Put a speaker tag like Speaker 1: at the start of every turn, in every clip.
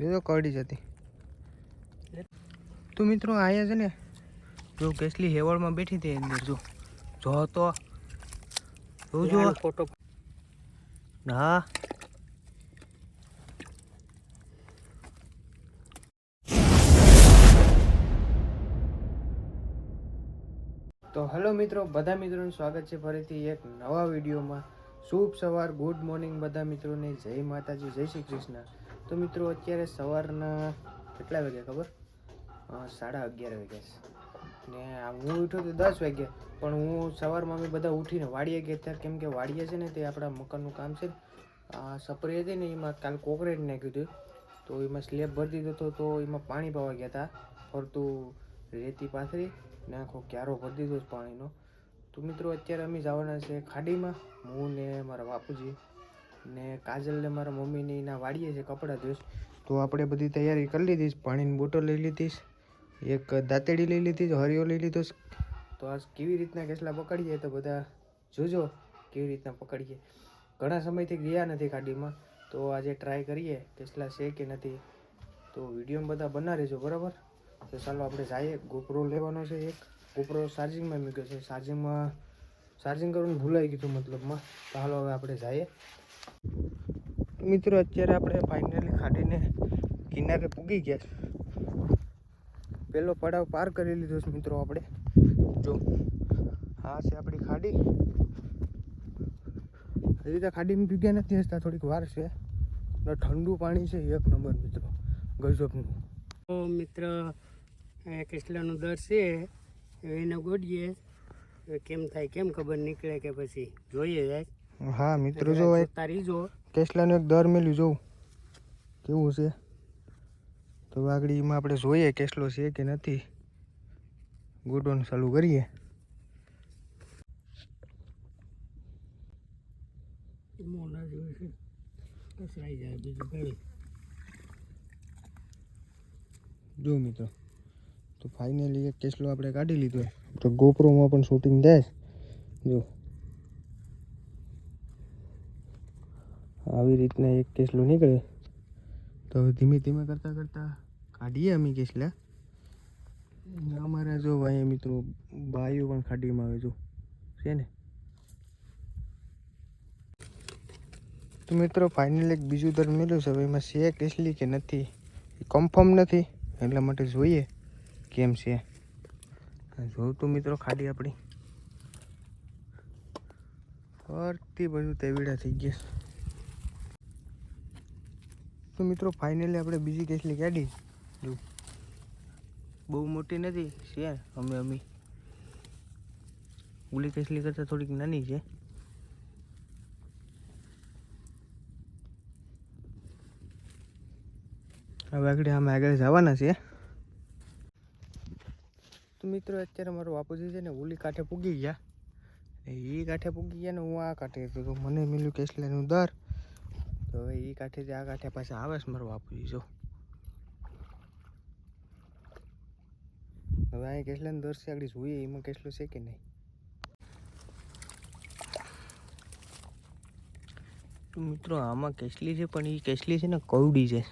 Speaker 1: એ કરડી જતી તો મિત્રો આયા છે ને જો કેસલી હેવળમાં બેઠી હતી અંદર જો. જો તો. જો જો.
Speaker 2: ફોટો.
Speaker 1: હા. તો હેલો મિત્રો બધા મિત્રોનું સ્વાગત છે ફરીથી એક નવા વિડીયોમાં. શુભ સવાર ગુડ મોર્નિંગ બધા મિત્રોને. જય માતાજી જય શ્રી કૃષ્ણ. તો મિત્રો, અત્યારે સવારના કેટલા વાગ્યા ખબર? સાડા અગિયાર વાગ્યા ને હું ઉઠ્યો તો દસ વાગ્યા, પણ હું સવારમાં અમે બધા ઉઠીને વાડીએ ગયા હતા. કેમ કે વાડીએ છે ને, તે આપણા મકાનનું કામ છે. સપરી હતી ને, એમાં કાલ કોકરેટ નાખ્યું હતું. તો એમાં સ્લેબ ભરી દીધો હતો, તો એમાં પાણી પાવા ગયા હતા. ફરતું રેતી પાથરી ને આખો ક્યારો ભરી દીધો પાણીનો. તો મિત્રો, અત્યારે અમે જવાના છે ખાડીમાં. હું ને મારા બાપુજી. ને કાજલને મારા મમ્મીને એના વાડીએ છે કપડાં ધોઈશ તો આપણે બધી તૈયારી કરી લીધી પાણીની બોટલ લઈ લીધી એક દાંતેડી લઈ લીધી હરિયો લઈ લીધો તો આ કેવી રીતના કેસલા પકડીએ તો બધા જોજો કેવી રીતના પકડીએ. ઘણા સમયથી ગયા નથી ગાડીમાં, તો આજે ટ્રાય કરીએ કેસલા છે કે નથી. તો વિડીયોમાં બધા બના રહેજો, બરાબર? તો ચાલો આપણે જઈએ. ગોપરો લેવાનો છે એક. ગોપરો ચાર્જિંગમાં મૂક્યો છે. ચાર્જિંગમાં ચાર્જિંગ કરવાનું ભૂલાઈ ગયું મતલબમાં. તો હાલો હવે આપણે જઈએ. મિત્રો, અત્યારે આપણે ફાઇનલી ખાડીને કિનારે પૂગી ગયા છે. પેલો પડાવ પાર કરી લીધો છે મિત્રો આપણે. જો, આ છે આપણી ખાડી. હજી તો ખાડીમાં ભીગ્યા નથી હસતા થોડીક વાર છે. ઠંડુ પાણી છે, એક નંબર મિત્રો. ગજબનું.
Speaker 2: મિત્ર કૃષ્ણનો દર છે, એને ગોડીએ. કેમ થાય, કેમ ખબર નીકળે કે પછી? જોઈએ જાય.
Speaker 1: હા મિત્રો જો એક
Speaker 2: તારી જો
Speaker 1: કેસલાનું એક દર મેલ્યું જોઉં કેવું છે? તો વાગડીમાં આપણે જોઈએ કેસલો છે કે નથી. ગોડોન ચાલુ કરીએ.
Speaker 2: મોના જેવું છે. કસરાઈ જાય બીજું કઈ.
Speaker 1: જો મિત્રો તો ફાઇનલી એક કેસલો આપણે કાઢી લીધો. તો ગોપ્રોમાં પણ શૂટિંગ થાય. જો. આવી રીતના એક કેસલો નીકળે. તો ધીમે ધીમે કરતાં કરતાં કાઢીએ અમે કેસલા. અમારા જો અહીંયા મિત્રો બાયો પણ ખાડીમાં આવે જો. છે ને? તો મિત્રો ફાઇનલ એક બીજું દર મેળ્યું છે. હવે એમાં છે કેસલી કે નથી? એ કન્ફર્મ નથી. એટલા માટે જોઈએ કેમ છે. જોઉં તો મિત્રો ખાડી આપણી. ફરતી બધું તેવીડા થઈ ગયા. તો મિત્રો ફાઇનલી આપણે બીજી કેસલી કાઢી જો. બહુ મોટી નથી છે અમે અમે. ઓલી કેસલી કરતાં થોડીક નાની છે. હવે આગળ, અમે આગળ જવાના છીએ. તો મિત્રો, અત્યારે મારો બાપુજી છે ને ઓલી કાંઠે પૂગી ગયા. એ કાંઠે પૂગી ગયા ને હું આ કાંઠે તો મને મળ્યું કેસલાનું દર. તો હવે એ કાંઠેથી આ કાંઠે પાછા આવે છે મારો જો. હવે અહીં કેટલા દર છે આગળ જોઈએ, એમાં કેટલું છે કે નહીં? તો મિત્રો, આમાં કેસલી છે, પણ એ કેસલી છે ને કવડી છે.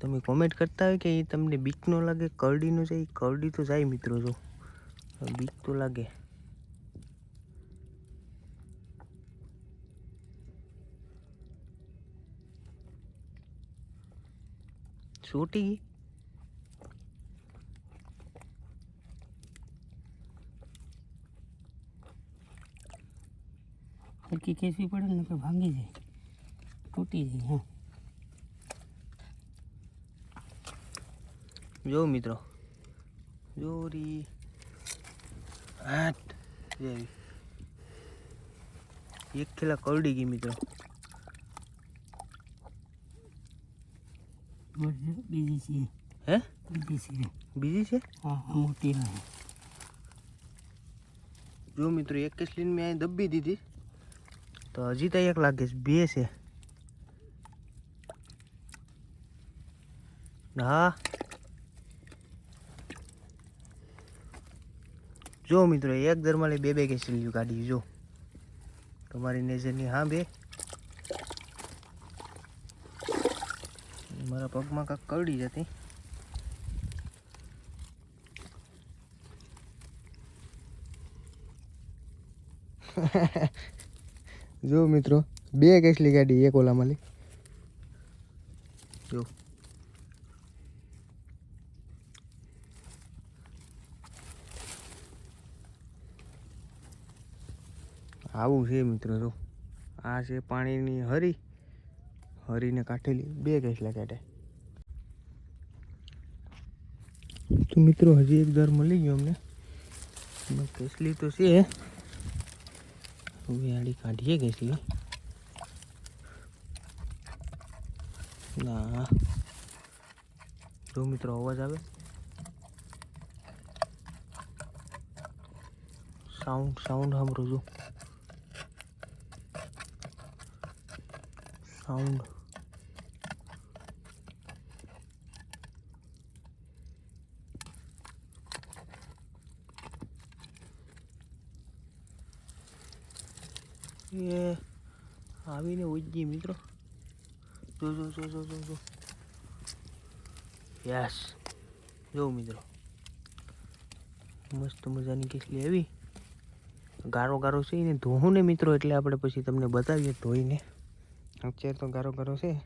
Speaker 1: તમે કોમેન્ટ કરતા હોય કે એ તમને બીક ન લાગે કરડીનું છે એ કરડી તો જાય મિત્રો, જો. બીક તો લાગે. છોટી ગઈ
Speaker 2: હરકી કેસવી પડે ને કે ભાંગી જાય. તૂટી જાય હા.
Speaker 1: જો મિત્રો જોરી. આઠ જેવી એક ખેલા કરડી ગઈ મિત્રો.
Speaker 2: બીજી છે.
Speaker 1: હે?
Speaker 2: બીજી છે.
Speaker 1: બીજી છે?
Speaker 2: હા મોટી
Speaker 1: જો મિત્રો એક લીન મેં અહીં દબી દીધી. તો હજી તો એક લાગે છે. બે છે. હા. જો મિત્રો એક દરમાલે બે બે કેસલીઓ કાઢી જો. તમારી નજરની હા બે. મારા પગમાં કાંક કરડી જતી જો મિત્રો બે કેસલી ગાડી એક ઓલા મળી જો. આવું છે મિત્રો જો. આ છે પાણીની હરી. હરીને કાઢેલી બે કેસલા કાઢે તો મિત્રો, હજી એક દર મળી ગયો અમને. એમાં કેસલી તો છે. હવે આડી કાઢીએ કેસલી ના. જો મિત્રો, અવાજ આવે? સાઉન્ડ સાઉન્ડ સાંભળું છું. સાઉન્ડ એ આવીને ઉજ્જી મિત્રો. જો જો જો જો જો જો. યસ. જો મિત્રો. મસ્ત મજાની કેસલી આવી. ગારો ગારો છે એને ધોવું ને મિત્રો, એટલે આપણે પછી તમને બતાવીએ ધોઈને. અત્યારે તો ગારો ગારો છે.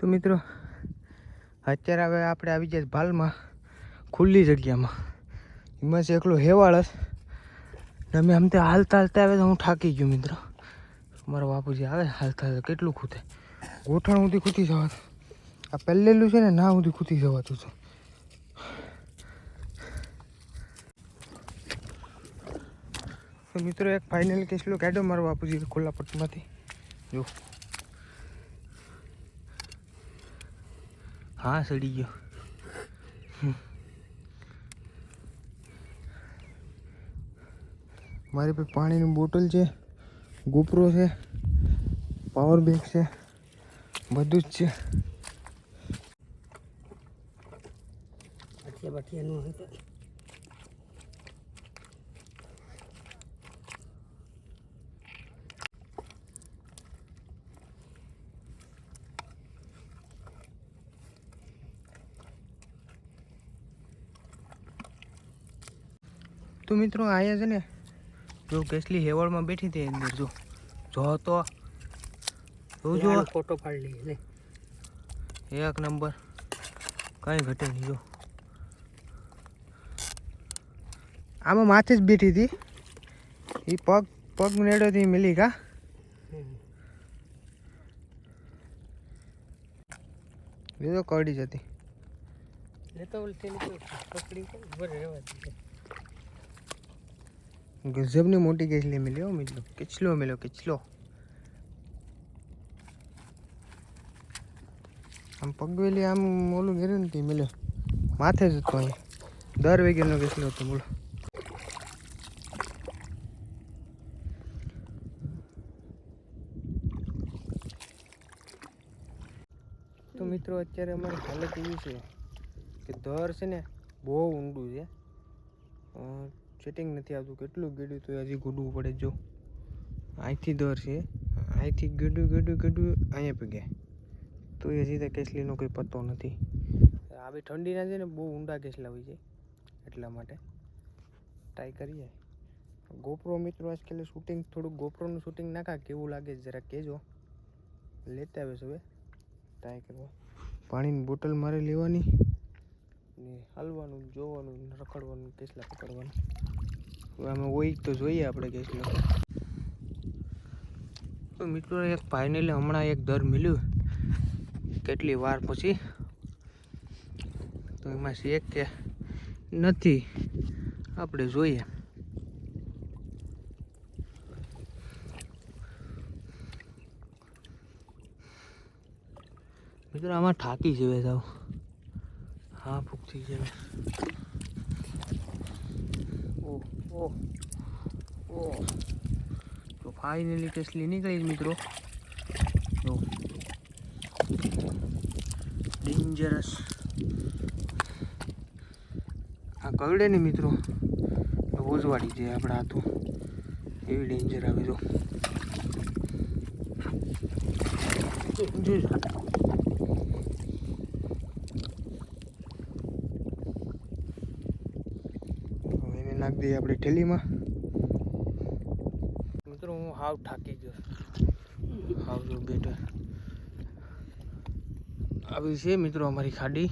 Speaker 1: તો મિત્રો, અત્યારે હવે આપણે આવી જાય ભાલમાં, ખુલ્લી જગ્યામાં. એમાં છે એકલો હેવાળસ અમે તે હાલતા હાલતા આવે તો હું થાકી ગયો મિત્ર. મારા બાપુજી આવે હાલતા હાલતા કેટલું ખૂતે. ગોઠણ સુધી ખૂતી જવાતું. આ પહેલેલું છે ને ના સુધી ખૂતી જવાતું છે. મિત્રો એક ફાઇનલ કેસલો કાઢો મારો બાપુજી ખુલ્લા પટમાંથી જો. હા, સડી ગયો. મારી પાસે પાણીની બોટલ છે ગોપરો છે પાવર બેંક છે બધું જ છે.
Speaker 2: હોય તો.
Speaker 1: તો મિત્રો આયા છે ને જો કેસલી હેવળમાં બેઠી હતી અંદર જો. જો તો. જો
Speaker 2: ફોટો પાડી લઈએ લે.
Speaker 1: એક નંબર. કઈ ઘટે નહીં જો. આમાં માથે જ બેઠી હતી. એ પગ પગ નેડોથી મિલી કા?
Speaker 2: હમ.
Speaker 1: બીજો કરડી જતી
Speaker 2: એ તો ઉલટી તો પકડી તો રહેવા દીધો
Speaker 1: ગજબની મોટી કેચલી મિલી હો મિત્રો કિચલો મિલ્યો કિચલો આમ પગવેલી આમ ઓલું નથી મિલ્યો માથે જ હતો અહીં. દર વેગેનો કેસલો હતો બોલો. તો મિત્રો, અત્યારે અમારી હાલત એવી છે કે દર છે ને બહુ ઊંડું છે. સેટિંગ નથી આવતું. કેટલું ગેડ્યું તો હજી ગુડવું પડે જો. અહીંથી દર છે. અહીંથી ગેડું ગેડું ગેડું અહીંયા પગે તો એ હજી તો કેસલીનો કોઈ પત્તો નથી. આવી ઠંડીના છે ને, બહુ ઊંડા કેસલા હોય છે. એટલા માટે ટ્રાય કરીએ. ગોપ્રો મિત્રો, આજકાલ શૂટિંગ થોડુંક ગોપ્રોનું શૂટિંગ નાખા કેવું લાગે જરા કહેજો. લેતા આવે હવે. ટ્રાય કરવા. પાણીની બોટલ મારે લેવાની. ને હાલવાનું જોવાનું રખડવાનું કેસલા પકડવાનું. હવે અમે હોય તો જોઈએ આપણે કેસલા. તો મિત્રો, એક ફાઇનલી હમણાં એક દર મળ્યું કેટલી વાર પછી? તો એમાં છે કે નથી. આપણે જોઈએ. મિત્રો, આમાં ઠાકી જેવે જાવ હા ફૂકતી જેવે ઓ ઓ ઓ. તો ફાઇનલી ટેસ્ટલી નીકળી મિત્રો. તો ડેન્જરસ આ કરડે ને મિત્રો. ઓજવાડી જાય આપણા તો એવી ડેન્જર આવે જો. દઈએ આપણે ઠેલીમાં. મિત્રો, હું હાવ થાકી ગયો. હાવ જો બેઠો. આવી છે મિત્રો અમારી ખાડી.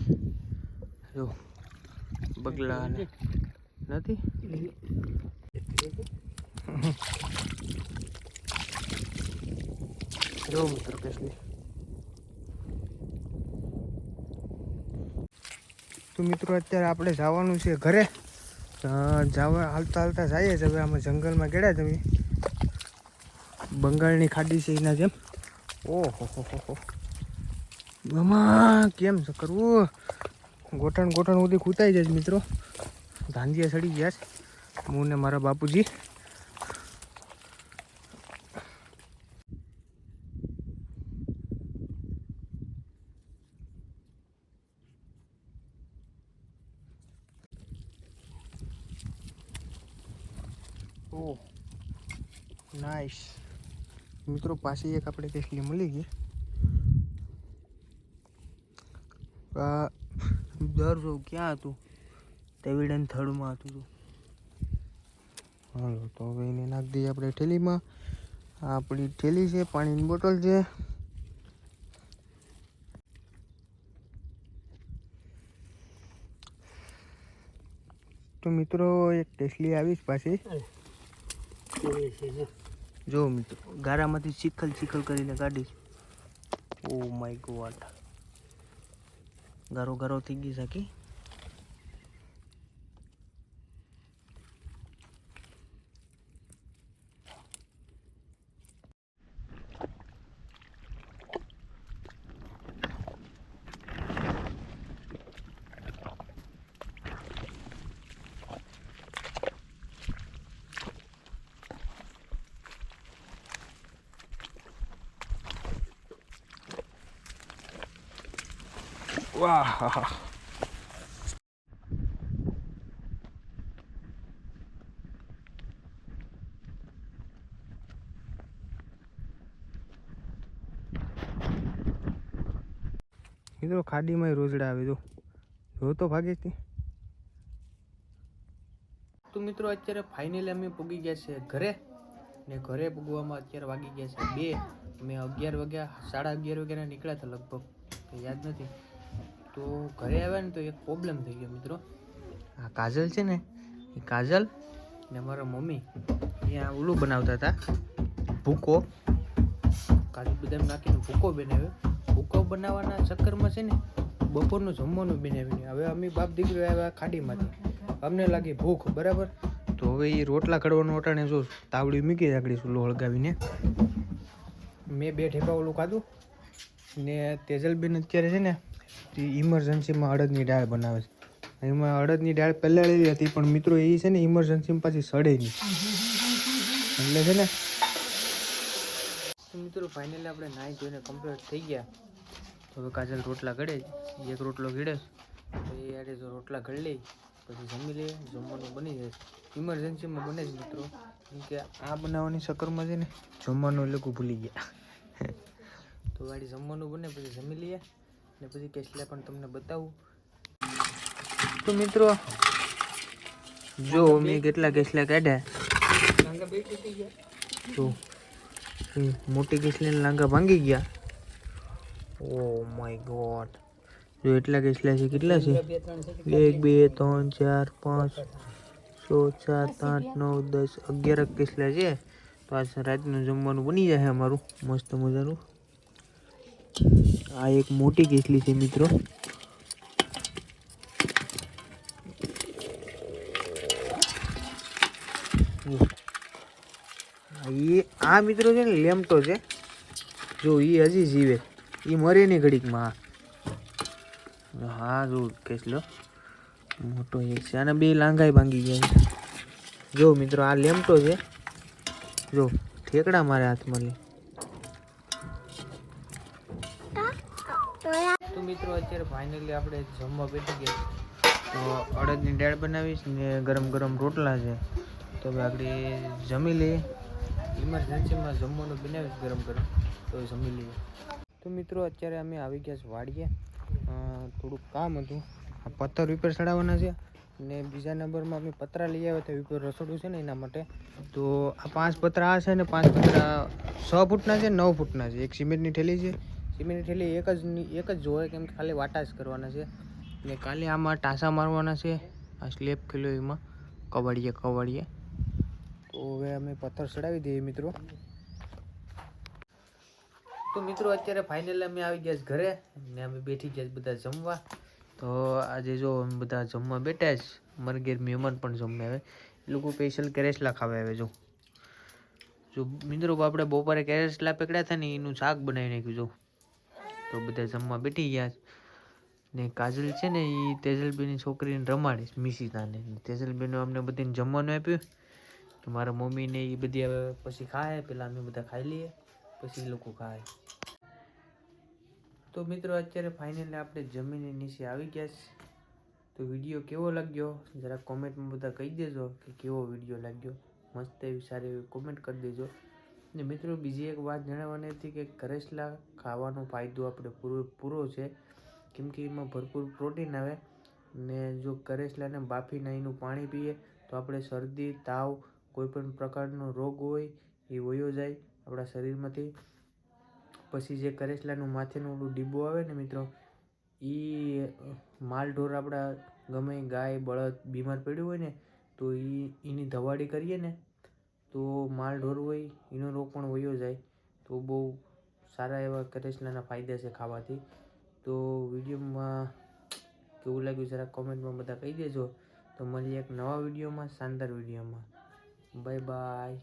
Speaker 1: જો, બગલા નથી? જો મિત્રો કેસલી તો મિત્રો, અત્યારે આપણે જવાનું છે ઘરે. જવા, હાલતા હાલતા જઈએ જ હવે આમાં જંગલમાં ગેડા તમે બંગાળની ખાડી છે એના જેમ. ઓહો, હો હો હો. કેમ કરવું? ગોઠણ ગોઠણ સુધી ખૂતાઈ જાય મિત્રો. ધાંધિયા સડી ગયા છે. હું ને મારા બાપુજી ઓહ નાઈસ મિત્રો પાસે એક આપણે કેસલી મળી ગઈ. આ, દર જો ક્યાં હતું? તેવીડન થર્ડમાં હતું તું. હાલો, તો હવે એને નાખી દઈએ આપણે ઠેલીમાં આપણી ઠેલી છે, પાણીની બોટલ છે. તો મિત્રો, એક ટેસલી આવીશ પાછી.
Speaker 2: જો.
Speaker 1: મિત્રો, ગારામાંથી ચીખલ ચીખલ કરીને કાઢીશ ઓ માય ગોડ ગારો ગારો થઈ ગઈ સાકી વાહ. મિત્રો ખાડીમાં રોજડા આવે તો જો તો ભાગે તો મિત્રો, અત્યારે ફાઇનલી અમે પૂગી ગયા છે ઘરે. ને ઘરે પૂગવામાં અત્યારે વાગી ગયા છે બે. અમે અગિયાર વાગ્યા, સાડા અગિયાર વાગ્યાના નીકળ્યા હતા લગભગ. યાદ નથી. તો ઘરે આવ્યા ને તો એક પ્રોબ્લેમ થઈ ગયો મિત્રો. આ કાજલ છે ને એ કાજલ ને મારા મમ્મી અહીંયા ઓલું બનાવતા હતા. ભૂકો. કાજુ બદામ નાખીને ભૂકો બનાવ્યો. ભૂકો બનાવવાના ચક્કરમાં છે ને બપોરનું જમવાનું બનાવીને હવે અમે બાપ દીકરો આવ્યા ખાડીમાંથી. અમને લાગી ભૂખ બરાબર? તો હવે એ રોટલા કડવાનું અટાણે જો તાવડી મૂકી રાખડી ચૂલો હળગાવીને. મેં બે ઠેપા ઓલું ખાધું ને તેજલબેન અત્યારે છે ને ઇમરજન્સીમાં અડદની દાળ બનાવે છે. એમાં અડદની દાળ પહેલાં લેવી હતી, પણ મિત્રો એ છે ને ઇમરજન્સીમાં પાછી સડે નહીં. એટલે છે ને મિત્રો ફાઇનલી આપણે નાહી જોઈને કમ્પ્લીટ થઈ ગયા. તો હવે કાજલ રોટલા ઘડે એક રોટલો ઘડે તો એ યારે જો રોટલા ઘડી લઈ, પછી જમી લઈએ. જમવાનું બની જાય. ઇમરજન્સીમાં બને જ મિત્રો. કેમ કે આ બનાવવાની ચક્કરમાં છે ને જમવાનું એ લોકો ભૂલી ગયા. તો ગાડી જમવાનું બને, પછી જમી લઈએ. ને પછી કેસલા પણ તમને બતાવું. તો મિત્રો જો મેં કેટલા કેસલા કાઢ્યા. જો મોટી કેસલીના લાંગા ભાંગી ગયા. Oh my god. જો એટલા કેસલા છે કેટલા છે? એક બે ત્રણ ચાર પાંચ છ સાત આઠ નવ દસ અગિયાર કેસલા છે. તો આજ રાતનું જમવાનું બની જાય અમારું. મસ્ત મજાનું. આ એક મોટી કેસલી છે મિત્રો. એ આ મિત્રો છે ને લેમટો છે. જો એ હજી જીવે. એ મરે નહીં ઘડીકમાં હા, જો કેસલો. મોટો એક છે અને બે લાંઘાઈ ભાંગી ગયા જો મિત્રો, આ લેમટો છે. જો, ઠેકડા મારે હાથમાં લે. મિત્રો, અત્યારે ફાઇનલી આપણે જમવા બેઠી ગયા તો અડદની દાળ બનાવીશ ને ગરમ ગરમ રોટલા છે. તો હવે આપણે જમી લઈએ. ઇમરજન્સીમાં જમવાનું બનાવીશ ગરમ ગરમ. તો જમી લઈએ. તો મિત્રો, અત્યારે અમે આવી ગયા છે વાડીએ. થોડુંક કામ હતું. આ પથ્થર ઉપર ચડાવવાના છે ને બીજા નંબરમાં અમે પતરા લઈ આવ્યા હતા ઉપર રસોડું છે ને એના માટે. તો આ પાંચ પતરા આ છે ને પાંચ પતરા છ ફૂટના છે, નવ ફૂટના છે. એક સિમેન્ટની થેલી છે સિમેન્ટની ઠેલી એક જ એક જ જોવે કેમ કે ખાલી વાટા જ કરવાના છે. ને કાલે આમાં ટાંસા મારવાના છે. આ સ્લેબ ખેલો એમાં. કવાડીએ કવાડીએ તો હવે અમે પથ્થર ચડાવી દઈએ મિત્રો. તો મિત્રો અત્યારે ફાઇનલ અમે આવી ગયા ઘરે ને અમે બેઠી ગયા છે બધા જમવા. તો આજે જો અમે બધા જમવા બેઠા અમારે ઘેર મહેમાન પણ જમે આવે એ લોકો સ્પેશિયલ કેરેસલા ખાવા આવે જો. જો મિત્રો આપણે બપોરે કેરેસલા પકડ્યા હતા ને એનું શાક બનાવી નાખ્યું જો. તો બધા જમવા બેઠી ગયા ને કાજલ છે ને એ તેજલબેનની છોકરીને રમાડે છે મિશિતાને. ને અમને બધીને જમવાનું આપ્યું. કે મારા મમ્મીને એ બધી હવે પછી ખાય પહેલાં અમે બધા ખાઈ લઈએ, પછી એ લોકો ખાય. તો મિત્રો, અત્યારે ફાઇનલી આપણે જમીને નીચે આવી ગયા છે. તો વીડિયો કેવો લાગ્યો? જરા કોમેન્ટમાં બધા કહી દેજો કે કેવો વીડિયો લાગ્યો? મસ્ત એવી સારી એવી કોમેન્ટ કરી દેજો. ને મિત્રો, બીજી એક વાત જણાવવાની હતી કે કરેસલા ખાવાનો ફાયદો આપણે પૂરો પૂરો છે. કેમ કે એમાં ભરપૂર પ્રોટીન આવે ને જો કરેસલાને બાફીને એનું પાણી પીએ તો આપણે શરદી, તાવ, કોઈપણ પ્રકારનો રોગ હોય એ વયો જાય આપણા શરીરમાંથી. પછી જે કરેસલાનું માથેનું ઓલું ડીબો આવે ને મિત્રો એ માલ ઢોર આપણા ગમે ગાય, બળદ બીમાર પડ્યું હોય ને તો એ એની ધવાડી કરીએ ને તો માલ ઢોર હોય, એનો રોગ પણ વયો જાય. તો બહુ સારા એવા કરેસલાના ફાયદા છે ખાવાથી. તો વિડીયોમાં કેવું લાગ્યું જરા કોમેન્ટમાં બધા કહી દેજો. તો મળીએ એક નવા વિડીયોમાં, શાનદાર વિડીયોમાં. Bye bye.